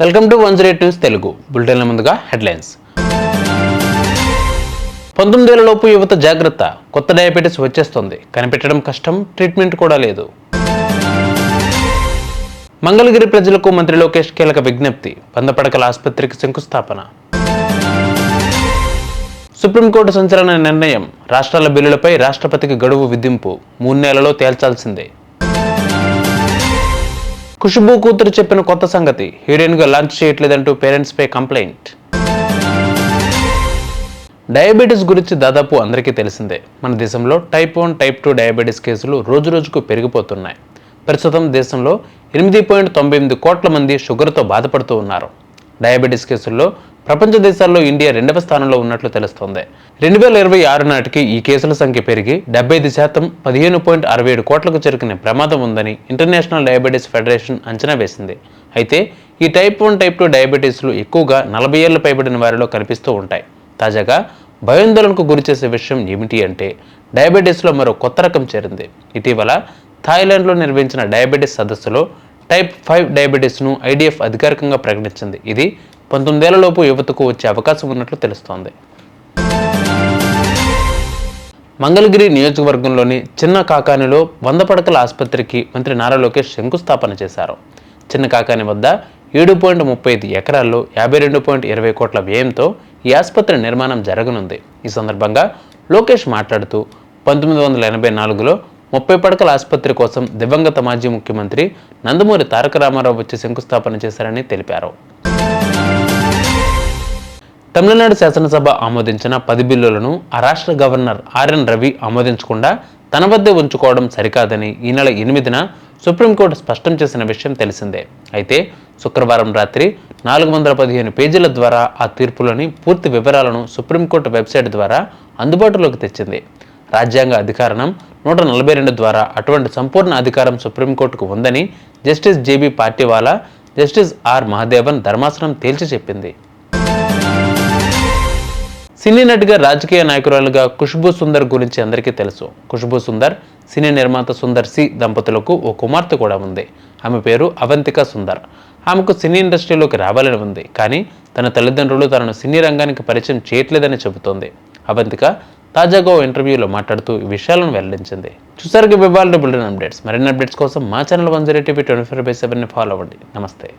Welcome to one zero news Telugu. బులెటిన్ల ముందుగా headlines. పంతొమ్మిది లోపు యువత జాగ్రత్త. కొత్త డయాబెటీస్ వచ్చేస్తుంది. కనిపెట్టడం కష్టం ట్రీట్మెంట్ కూడా లేదు. మంగళగిరి ప్రజలకు మంత్రి లోకేష్ కీలక విజ్ఞప్తి. పందపడకల ఆసుపత్రికి శంకుస్థాపన. సుప్రీంకోర్టు సంచలన నిర్ణయం. రాష్ట్రాల బిల్లులపై రాష్ట్రపతికి గడువు విధింపు. మూడు నెలలో తేల్చాల్సిందే. ఖుష్బూ కూతురు చెప్పిన కొత్త సంగతి. హీరోయిన్గా లాంచ్ చేయట్లేదంటూ పేరెంట్స్పై కంప్లైంట్. డయాబెటీస్ గురించి దాదాపు అందరికీ తెలిసిందే. మన దేశంలో type one type two diabetes కేసులు రోజురోజుకు పెరిగిపోతున్నాయి. ప్రస్తుతం దేశంలో ఎనిమిది పాయింట్ తొంభై ఎనిమిది కోట్ల మంది షుగర్తో బాధపడుతూ ఉన్నారు. డయాబెటీస్ కేసుల్లో ప్రపంచ దేశాల్లో ఇండియా రెండవ స్థానంలో ఉన్నట్లు తెలుస్తోంది. రెండు వేల ఇరవై ఆరు నాటికి ఈ కేసుల సంఖ్య పెరిగి డెబ్బై ఐదు శాతం పదిహేను పాయింట్ అరవై ఏడు కోట్లకు చేరుకునే ప్రమాదం ఉందని ఇంటర్నేషనల్ డయాబెటీస్ ఫెడరేషన్ అంచనా వేసింది. అయితే ఈ టైప్ వన్ టైప్ టూ డయాబెటీస్లు ఎక్కువగా నలభై ఏళ్ళు పైబడిన వారిలో కనిపిస్తూ ఉంటాయి. తాజాగా భయాందోళనకు గురిచేసే విషయం ఏమిటి అంటే డయాబెటీస్లో మరో కొత్త రకం చేరింది. ఇటీవల థాయిలాండ్లో నిర్వహించిన డయాబెటీస్ సదస్సులో టైప్ ఫైవ్ డయాబెటీస్ను ఐడిఎఫ్ అధికారికంగా ప్రకటించింది. ఇది పంతొమ్మిదేళ్ళలోపు యువతకు వచ్చే అవకాశం ఉన్నట్లు తెలుస్తోంది. మంగళగిరి నియోజకవర్గంలోని చిన్న కాకానిలో వంద పడకల ఆసుపత్రికి మంత్రి నారా లోకేష్ శంకుస్థాపన చేశారు. చిన్న కాకాని వద్ద ఏడు పాయింట్ ముప్పై ఐదు ఎకరాల్లో యాభై రెండు పాయింట్ ఇరవై కోట్ల వ్యయంతో ఈ ఆసుపత్రి నిర్మాణం జరగనుంది. ఈ సందర్భంగా లోకేష్ మాట్లాడుతూ పంతొమ్మిది వందల ఎనభై నాలుగులో ముప్పై పడకల ఆసుపత్రి కోసం దివంగత మాజీ ముఖ్యమంత్రి నందమూరి తారక రామారావు వచ్చి శంకుస్థాపన చేశారని తెలిపారు. తమిళనాడు శాసనసభ ఆమోదించిన పది బిల్లులను ఆ రాష్ట్ర గవర్నర్ ఆర్ఎన్ రవి ఆమోదించకుండా తన వద్దే ఉంచుకోవడం సరికాదని ఈ నెల ఎనిమిదిన సుప్రీంకోర్టు స్పష్టం చేసిన విషయం తెలిసిందే. అయితే శుక్రవారం రాత్రి నాలుగు వందల పదిహేను పేజీల ద్వారా ఆ తీర్పులోని పూర్తి వివరాలను సుప్రీంకోర్టు వెబ్సైట్ ద్వారా అందుబాటులోకి తెచ్చింది. రాజ్యాంగ అధికారణం నూట నలభై రెండు ద్వారా అటువంటి సంపూర్ణ అధికారం సుప్రీంకోర్టుకు ఉందని justice J B Pardiwala justice R Mahadevan ధర్మాసనం తేల్చి చెప్పింది. సినీ నటిగా రాజకీయ నాయకురాలుగా ఖుష్బూ సుందర్ గురించి అందరికీ తెలుసు. ఖుష్బూ సుందర్ సినీ నిర్మాత సుందర్ సి దంపతులకు ఓ కుమార్తె కూడా ఉంది. ఆమె పేరు అవంతిక సుందర్. ఆమెకు సినీ ఇండస్ట్రీలోకి రావాలని ఉంది. కానీ తన తల్లిదండ్రులు తనను సినీ రంగానికి పరిచయం చేయట్లేదని చెబుతోంది. అవంతిక తాజాగా ఓ ఇంటర్వ్యూలో మాట్లాడుతూ ఈ విషయాలను వెల్లడించింది. చూసారుగా విభాగ బులెటిన్ అప్డేట్స్. మరిన్ని అప్డేట్స్ కోసం మా channel one zero TV twenty four by సెవెన్ని follow అవ్వండి. నమస్తే.